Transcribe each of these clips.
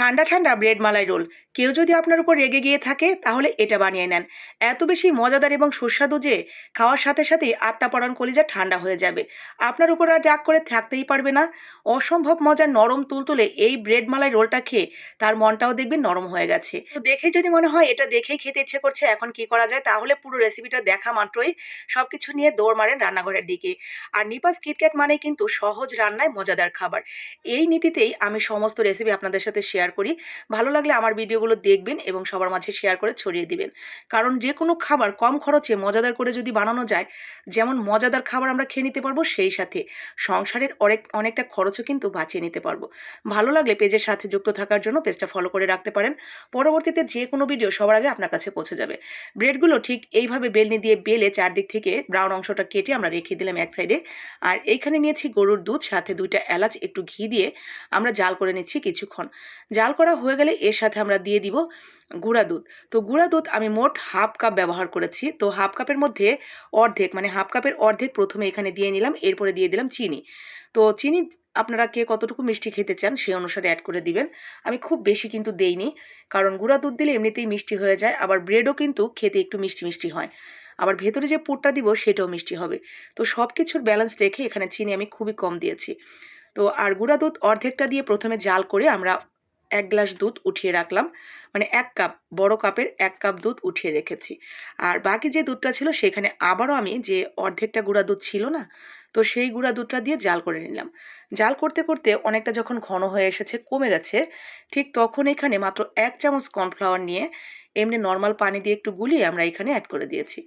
ঠান্ডা ঠান্ডা ব্রেড মালাই রোল। কেউ যদি আপনার উপর রেগে গিয়ে থাকে, তাহলে এটা বানিয়ে নেন। এত বেশি মজাদার এবং সুস্বাদু যে, খাওয়ার সাথে সাথেই আত্মা পড়ান কলিজা ঠান্ডা হয়ে যাবে। আপনার উপর আর রাগ করে থাকতেই পারবে না। অসম্ভব মজার নরম তুলতুলে এই ব্রেড মালাই রোলটা খেয়ে তার মনটাও দেখবেন নরম হয়ে গেছে। দেখে যদি মনে হয় এটা দেখেই খেতে ইচ্ছে করছে, এখন কি করা যায়? তাহলে পুরো রেসিপিটা দেখা মাত্রই। সব কিছু নিয়ে দৌড় মারেন রান্নাঘরের দিকে। আর নিপাস কিটক্যাট মানে কিন্তু সহজ রান্নায় মজাদার খাবার। এই নীতিতেই আমি সমস্ত রেসিপি আপনাদের সাথে শেয়ার করি। ভালো লাগলে আমার ভিডিওগুলো দেখবেন এবং সবার মাঝে শেয়ার করে ছড়িয়ে দিবেন। কারণ যে কোনো খাবার কম খরচে মজাদার করে যদি বানানো যায়, যেমন মজাদার খাবার আমরা খেয়ে নিতে পারব সেই সাথে সংসারের অনেক, অনেকটা খরচও কিন্তু বাঁচিয়ে নিতে পারব। ভালো লাগলে পেজের সাথে যুক্ত থাকার জন্য পেজটা ফলো করে রাখতে পারেন। পরবর্তীতে যে কোনো ভিডিও সবার আগে আপনার কাছে পৌঁছে যাবে। ব্রেডগুলো ঠিক এইভাবে বেলনি দিয়ে বেলে চারদিক থেকে ব্রাউন অংশটা কেটে আমরা রেখে দিলাম এক সাইডে আর এইখানে নিয়েছি গরুর দুধ, সাথে দুইটা এলাচ, একটু ঘি দিয়ে আমরা জাল করে নিচ্ছি কিছুক্ষণ। জাল করা হয়ে গেলে এর সাথে আমরা দিয়ে দিব গুঁড়া দুধ। তো গুঁড়া দুধ আমি মোট হাফ কাপ ব্যবহার করেছি। তো হাফ কাপের মধ্যে অর্ধেক মানে হাফ কাপের অর্ধেক প্রথমে এখানে দিয়ে নিলাম, এরপরে দিয়ে দিলাম চিনি। তো চিনি আপনারা কে কতটুকু মিষ্টি খেতে চান সেই অনুসারে অ্যাড করে দিবেন। আমি খুব বেশি কিন্তু দেইনি, কারণ গুঁড়া দুধ দিলে এমনিতেই মিষ্টি হয়ে যায়, আবার ব্রেডও কিন্তু খেতে একটু মিষ্টি মিষ্টি হয়। আবার ভেতরে যে পুরটা দিব সেটাও মিষ্টি হবে। তো সব কিছুর ব্যালেন্স রেখে এখানে চিনি আমি খুবই কম দিয়েছি। তো আর গুঁড়া দুধ অর্ধেকটা দিয়ে প্রথমে জাল করে আমরা এক গ্লাস দুধ উঠিয়ে রাখলাম। মানে এক কাপ, বড় কাপের এক কাপ দুধ উঠিয়ে রেখেছি। আর বাকি যে দুধটা ছিল, সেখানে আবারও আমি যে অর্ধেকটা গুঁড়া দুধ ছিল না, তো সেই গুঁড়া দুধটা দিয়ে জাল করে নিলাম। জাল করতে করতে অনেকটা যখন ঘন হয়ে এসেছে, কমে গেছে, ঠিক তখন এখানে মাত্র এক চামচ কর্নফ্লাওয়ার নিয়ে এমনি নর্মাল পানি দিয়ে একটু গুলিয়ে আমরা এখানে অ্যাড করে দিয়েছি।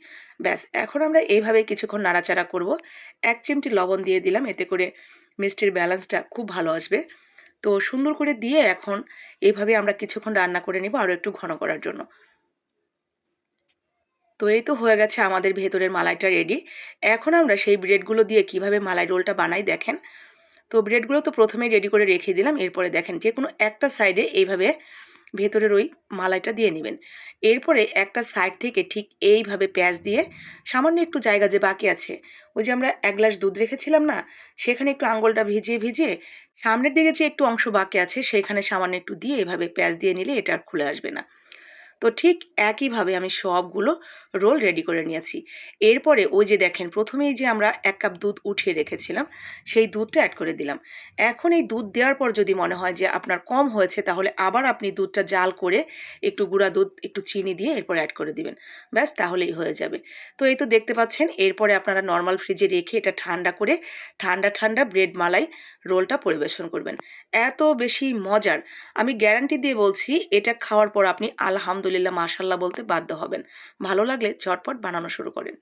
ব্যাস, এখন আমরা এইভাবে কিছুক্ষণ নাড়াচাড়া করব। এক চিমটি লবণ দিয়ে দিলাম, এতে করে মিষ্টির ব্যালেন্সটা খুব ভালো আসবে। তো সুন্দর করে দিয়ে এখন এইভাবে আমরা কিছুক্ষণ রান্না করে নিব আরও একটু ঘন করার জন্য। তো এই তো হয়ে গেছে আমাদের ভেতরের মালাইটা রেডি এখন আমরা সেই ব্রেডগুলো দিয়ে কীভাবে মালাই রোলটা বানাই দেখেন। তো ব্রেডগুলো তো প্রথমেই রেডি করে রেখে দিলাম, এরপরে দেখেন যে কোনো একটা সাইডে এইভাবে ভেতরের ওই মালাইটা দিয়ে নেবেন। এরপরে একটা সাইড থেকে ঠিক এইভাবে পেঁয়াজ দিয়ে সামান্য একটু জায়গা যে বাকি আছে, ওই যে আমরা এক গ্লাস দুধ রেখেছিলাম না, সেখানে একটু আঙ্গুলটা ভিজিয়ে ভিজিয়ে সামনের দিকে যে একটু অংশ বাকি আছে, সেখানে সামান্য একটু দিয়ে এভাবে পেঁয়াজ দিয়ে নিলে এটা আর খুলে আসবে না। তো ঠিক একইভাবে আমি সবগুলো রোল রেডি করে নিয়েছি। এরপরে ওই যে দেখেন, প্রথমেই যে আমরা এক কাপ দুধ উঠিয়ে রেখেছিলাম, সেই দুধটা অ্যাড করে দিলাম। এখন এই দুধ দেওয়ার পর যদি মনে হয় যে আপনার কম হয়েছে, তাহলে আবার আপনি দুধটা জাল করে একটু গুঁড়া দুধ, একটু চিনি দিয়ে এরপর অ্যাড করে দিবেন। ব্যাস, তাহলেই হয়ে যাবে। তো এই তো দেখতে পাচ্ছেন, এরপরে আপনারা নর্মাল ফ্রিজে রেখে এটা ঠান্ডা করে ঠান্ডা ঠান্ডা ব্রেড মালাই রোলটা পরিবেশন করবেন। এত বেশি মজার। আমি গ্যারান্টি দিয়ে বলছি, এটা খাওয়ার পর আপনি আলহামদুলিল্লাহ মাশাল্লাহ বলতে বাধ্য হবেন। ভালো লাগলে ঝটপট বানানো শুরু করেন।